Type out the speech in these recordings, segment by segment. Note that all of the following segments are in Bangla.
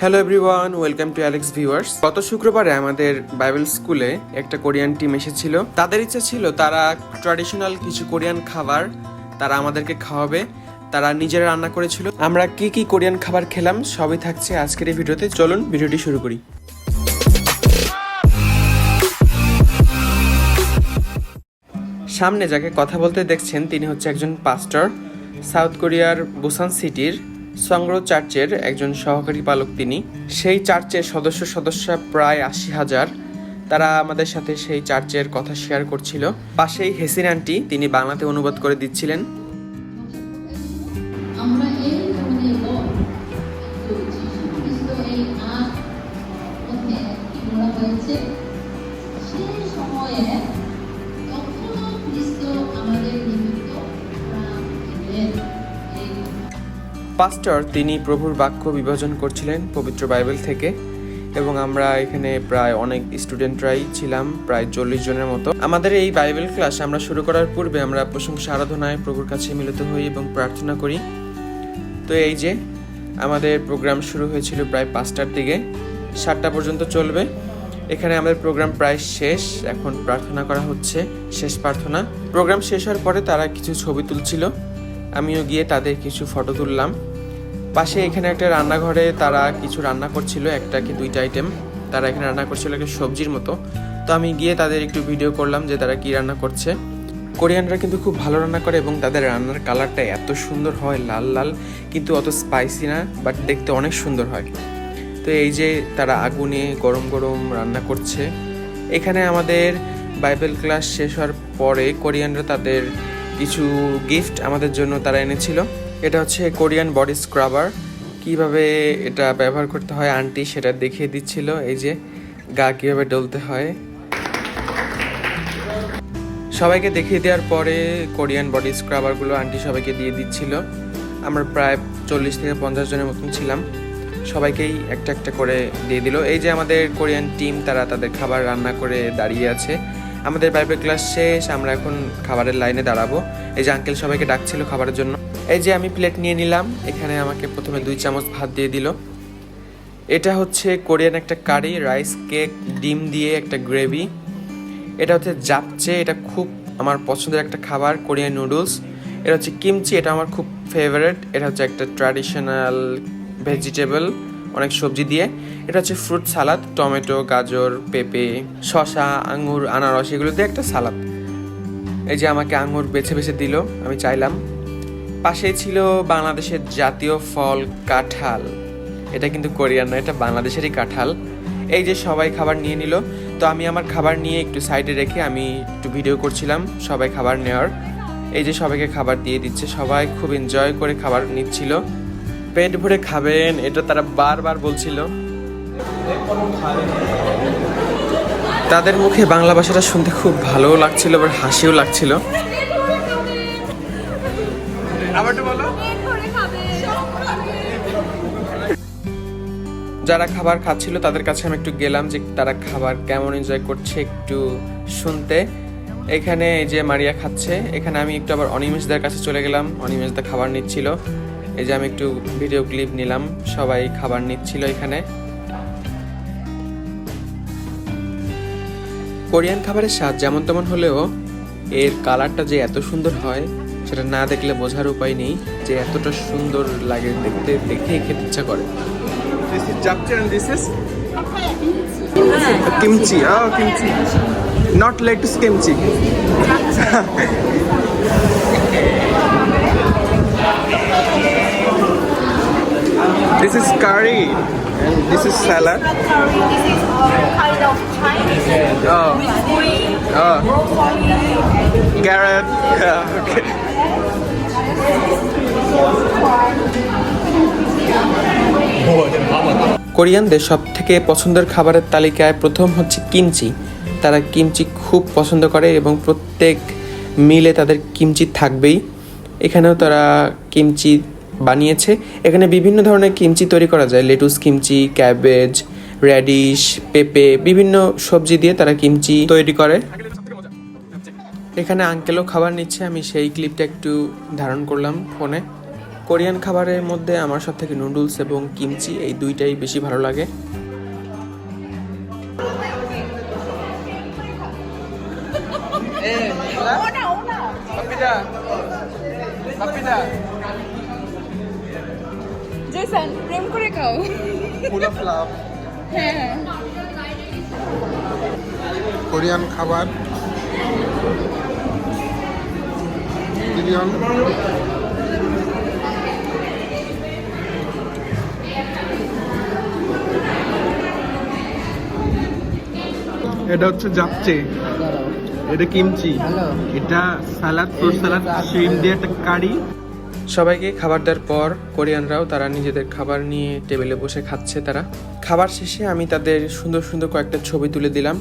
Hello everyone welcome to Alex viewers গত শুক্রবারে আমাদের বাইবেল স্কুলে একটা কোরিয়ান টিম এসেছিল। তাদের ইচ্ছা ছিল তারা ট্র্যাডিশনাল কিছু কোরিয়ান খাবার তারা আমাদেরকে খাওয়াবে, তারা নিজেরা রান্না করেছিল। আমরা কি কি কোরিয়ান খাবার খেলাম সবই থাকছে আজকের এই ভিডিওতে। চলুন ভিডিওটি শুরু করি। সামনে যাকে কথা বলতে দেখছেন, তিনি হচ্ছে একজন পাস্টর সাউথ কোরিয়ার বুসান সিটির সংগ্র চার্চের একজন সহকারী পালক তিনি। সেই চার্চের সদস্য সদস্য প্রায় আশি হাজার। তারা আমাদের সাথে সেই চার্চের কথা শেয়ার করছিল। পাশেই হেসিন আন্টি, তিনি বাংলাতে অনুবাদ করে দিচ্ছিলেন। পাস্টর তিনি প্রভুর বাক্য বিভাজন করছিলেন পবিত্র বাইবেল থেকে, এবং আমরা এখানে প্রায় অনেক স্টুডেন্টরাই ছিলাম, প্রায় চল্লিশ জনের মতো। আমাদের এই বাইবেল ক্লাস আমরা শুরু করার পূর্বে আমরা প্রশংসা আরাধনায় প্রভুর কাছে মিলিত হই এবং প্রার্থনা করি। তো এই যে, আমাদের প্রোগ্রাম শুরু হয়েছিল প্রায় পাঁচটার দিকে, সাতটা পর্যন্ত চলবে। এখানে আমাদের প্রোগ্রাম প্রায় শেষ, এখন প্রার্থনা করা হচ্ছে, শেষ প্রার্থনা। প্রোগ্রাম শেষ হওয়ার পরে তারা কিছু ছবি তুলছিল, আমিও গিয়ে তাদের কিছু ফটো তুললাম। পাশে এখানে একটা রান্নাঘরে তারা কিছু রান্না করছিল, একটা কি দুইটা আইটেম তারা এখানে রান্না করছিল একটা সবজির মতো। তো আমি গিয়ে তাদের একটু ভিডিও করলাম যে তারা কি রান্না করছে। কোরিয়ানরা কিন্তু খুব ভালো রান্না করে এবং তাদের রান্নার কালারটা এত সুন্দর হয়, লাল লাল, কিন্তু অত স্পাইসি না বাট দেখতে অনেক সুন্দর হয়। তো এই যে তারা আগুনে গরম গরম রান্না করছে। এখানে আমাদের বাইবেল ক্লাস শেষ হওয়ার পরে কোরিয়ানরা তাদের কিছু গিফট আমাদের জন্য তারা এনেছিল। এটা হচ্ছে কোরিয়ান বডি স্ক্রাবার। কীভাবে এটা ব্যবহার করতে হয় আন্টি সেটা দেখিয়ে দিচ্ছিল, এই যে গা কীভাবে ডলতে হয়। সবাইকে দেখিয়ে দেওয়ার পরে কোরিয়ান বডি স্ক্রাবারগুলো আন্টি সবাইকে দিয়ে দিচ্ছিল। আমরা প্রায় চল্লিশ থেকে পঞ্চাশ জনের মতন ছিলাম। সবাইকেই একটা একটা করে দিয়ে দিল। এই যে আমাদের কোরিয়ান টিম, তারা তাদের খাবার রান্না করে দাঁড়িয়ে আছে। আমাদের বাইবেল ক্লাস শেষ, আমরা এখন খাবারের লাইনে দাঁড়াবো। এই যে আঙ্কেল সবাইকে ডাকছিল খাবারের জন্য। এই যে আমি প্লেট নিয়ে নিলাম, এখানে আমাকে প্রথমে দুই চামচ ভাত দিয়ে দিল। এটা হচ্ছে কোরিয়ান একটা কারি রাইস কেক ডিম দিয়ে একটা গ্রেভি এটা হচ্ছে জাপচে এটা খুব আমার পছন্দের একটা খাবার, কোরিয়ান নুডলস এটা হচ্ছে কিমচি এটা আমার খুব ফেভারিট এটা হচ্ছে একটা ট্র্যাডিশনাল ভেজিটেবল অনেক সবজি দিয়ে। এটা হচ্ছে ফ্রুট সালাদ টমেটো, গাজর, পেঁপে শশা আঙুর আনারস, এগুলো দিয়ে একটা সালাদ এই যে আমাকে আঙুর বেছে বেছে দিল, আমি চাইলাম। পাশেই ছিল বাংলাদেশের জাতীয় ফল কাঁঠাল। এটা কিন্তু কোরিয়ান না, এটা বাংলাদেশেরই কাঁঠাল। এই যে সবাই খাবার নিয়ে নিল, তো আমি আমার খাবার নিয়ে একটু সাইডে রেখে আমি একটু ভিডিও করছিলাম সবাই খাবার নেওয়ার। এই যে সবাইকে খাবার দিয়ে দিচ্ছে, সবাই খুব এনজয় করে খাবার নিচ্ছিল। পেট ভরে খাবেন এটা তারা বারবার বলছিল। তাদের মুখে বাংলা ভাষাটা শুনতে খুব ভালোও লাগছিল আবার হাসিও লাগছিল। যারা খাবার খাচ্ছিল তাদের কাছে আমি একটু গেলাম যে তারা খাবার কেমন এনজয় করছে একটু শুনতে। এখানে এই যে মারিয়া খাচ্ছে এখানে আমি একটু আবার অনিমেষদের কাছে চলে গেলাম অনিমেষদা খাবার নিচ্ছিল। এই যে আমি একটু ভিডিও ক্লিপ নিলাম সবাই খাবার নিচ্ছিল এখানে। কোরিয়ান খাবারের স্বাদ যেমন তেমন হলেও এর কালারটা যে এত সুন্দর হয় সেটা না দেখলে বোঝার উপায় নেই যে এতটা সুন্দর লাগে দেখতে দেখেই খেতে ইচ্ছা করে। This is japchae and this this is curry and this is salad. curry. This is uh, kind of Chinese Oh, with green, oh, broccoli. carrot. Yeah, okay. কোরিয়ানদের সব থেকে পছন্দের খাবারের তালিকায় প্রথম হচ্ছে কিমচি তারা কিমচি খুব পছন্দ করে এবং প্রত্যেক মিলে তাদের কিমচি থাকবেই এখানেও তারা কিমচি বানিয়েছে। এখানে বিভিন্ন ধরনের কিমচি তৈরি করা যায়। লেটুস কিমচি ক্যাবেজ র্যাডিশ পেঁপে বিভিন্ন সবজি দিয়ে তারা কিমচি তৈরি করে। এখানে আঙ্কেলও খাবার নিচ্ছে। আমি সেই ক্লিপটা একটু ধারণ করলাম ফোনে। কোরিয়ান খাবারের মধ্যে আমার সব থেকে নুডলস এবং কিমচি এই দুইটাই বেশি ভালো লাগে। জেসন প্রেম করে খাও। হ্যাঁ কোরিয়ান খাবার। বিরিয়ানি। এটা হচ্ছে জাপচে। এটা কিমচি। এটা সালাদ ফ্রুট সালাদ শিম দিয়ে একটা কারি। সবাইকে খাবার দেওয়ার পর কোরিয়ানরাও তারা নিজেদের খাবার নিয়ে টেবিলে বসে খাচ্ছে তারা। খাবার শেষে আমি তাদের সুন্দর সুন্দর কয়েকটা ছবি তুলে দিলাম।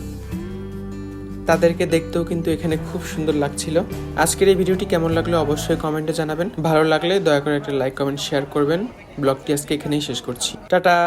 তাদেরকে দেখতেও কিন্তু এখানে খুব সুন্দর লাগছিল। আজকের এই ভিডিওটি কেমন লাগল অবশ্যই কমেন্টে জানাবেন। ভালো লাগলে দয়া করে একটা লাইক, কমেন্ট, শেয়ার করবেন। ব্লগটি আজকে এখানেই শেষ করছি। টাটা!